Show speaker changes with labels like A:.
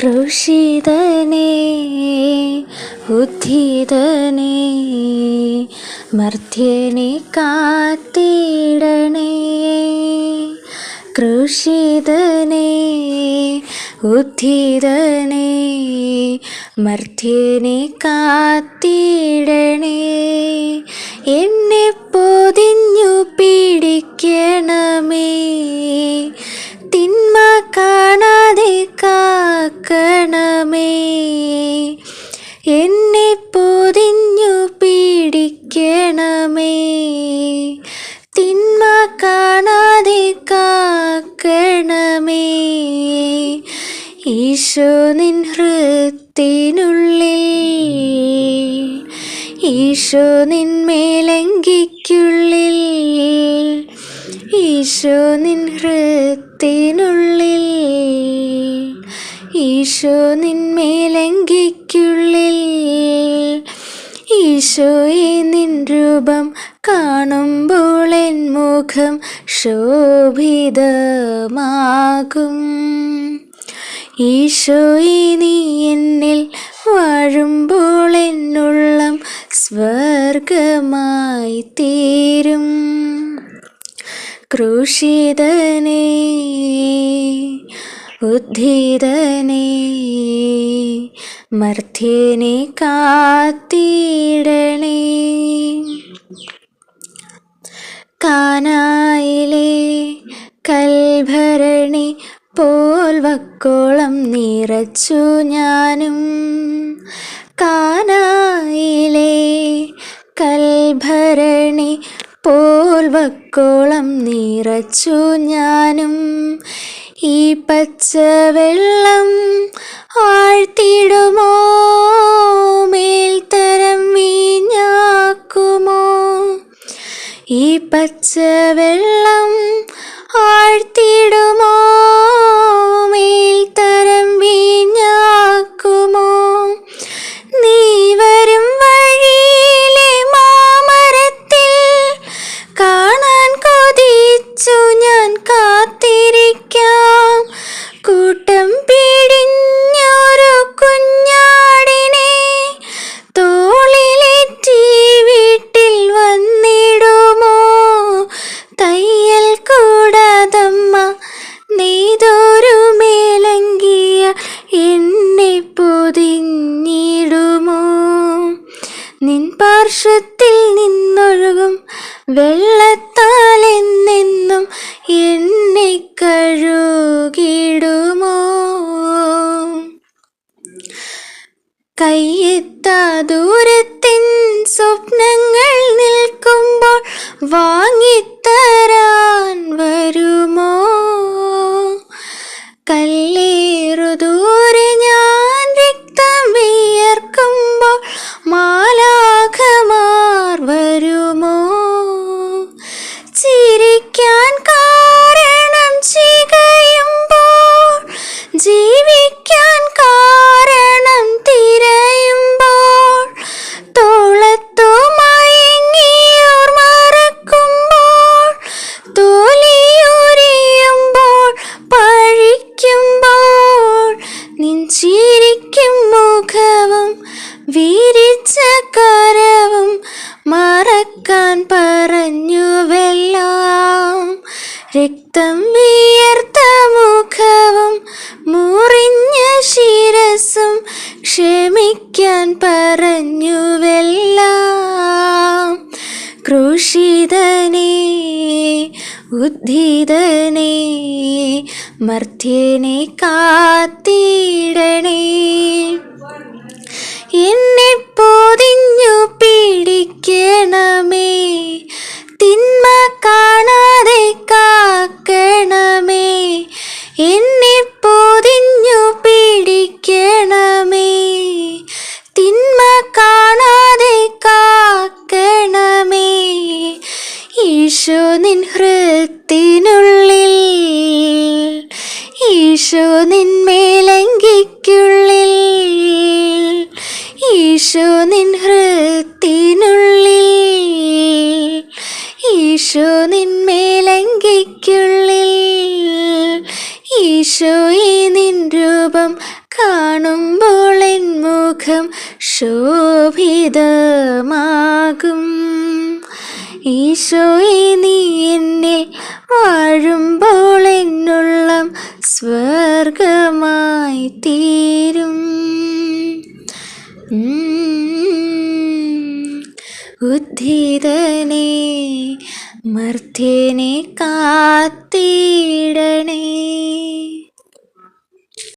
A: ക്രൂശിതനേ ഉദ്ധിതനേ മർത്യനെ കാത്തിടണേ. ക്രൂശിതനേ ഉദ്ധിതനേ മർത്യനെ കാത്തിടണേ. എന്നെ ഈശോ നിൻ ഹൃത്തിനുള്ളിൽ ഈശോ നിന്മേലങ്കിക്കുള്ളിൽ ഈശോ നിൻ ഹൃത്തിനുള്ളിൽ ഈശോ നിന്മേലങ്കിക്കുള്ളിൽ ഈശോയെ നിൻ രൂപം കാണുമ്പോൾ എൻ മുഖം ശോഭിതമാകും. ഈശോയെ നീ എന്നിൽ വാഴുമ്പോൾ എന്നുള്ളം സ്വർഗമായി തീരും. ക്രൂശിതനേ ഉദ്ധിതനേ മർത്യനെ കാത്തിടണേ. കാനായിലെ കൽഭരണി പോൽ വക്കോളം നിറച്ചു ഞാനും. കാനായിലെ കൽഭരണി പോൽ വക്കോളം നിറച്ചു ഞാനും. ഈ പച്ചവെള്ളം ആഴ്ത്തിടുമോ? മേൽത്തരം വീഞ്ഞാക്കുമോ? ഈ പച്ചവെള്ളം പാർശ്വത്തിൽ നിന്നൊഴുകും. വെള്ളത്താൽ എന്നെന്നും എന്നെ കഴുകിടുമോ കയ്യെത്താ ദൂരത്തിൻ സ്വപ്നങ്ങൾ നിൽക്കുമ്പോൾ വാങ്ങിത്തരാൻ ക്രൂശിതനേ ഉദ്ധിതനേ മർത്യനെ കാത്തിടണേ. ഈശോ നിൻ ഹൃത്തിനുള്ളിൽ ഈശോ നിൻ മേലങ്കിക്കുള്ളിൽ ഈശോ നിൻ ഹൃത്തിനുള്ളിൽ ഈശോ നിൻ മേലങ്കിക്കുള്ളിൽ ഈ നിൻ രൂപം കാണുമ്പോൾ എൻ മുഖം ശോഭിതമാകും. ഈശോയെ നീ എന്നെ വാഴുമ്പോൾ എന്നുള്ളം സ്വർഗമായി തീരും. ഉദ്ധിതനെ മർത്യനെ കാത്തിടണേ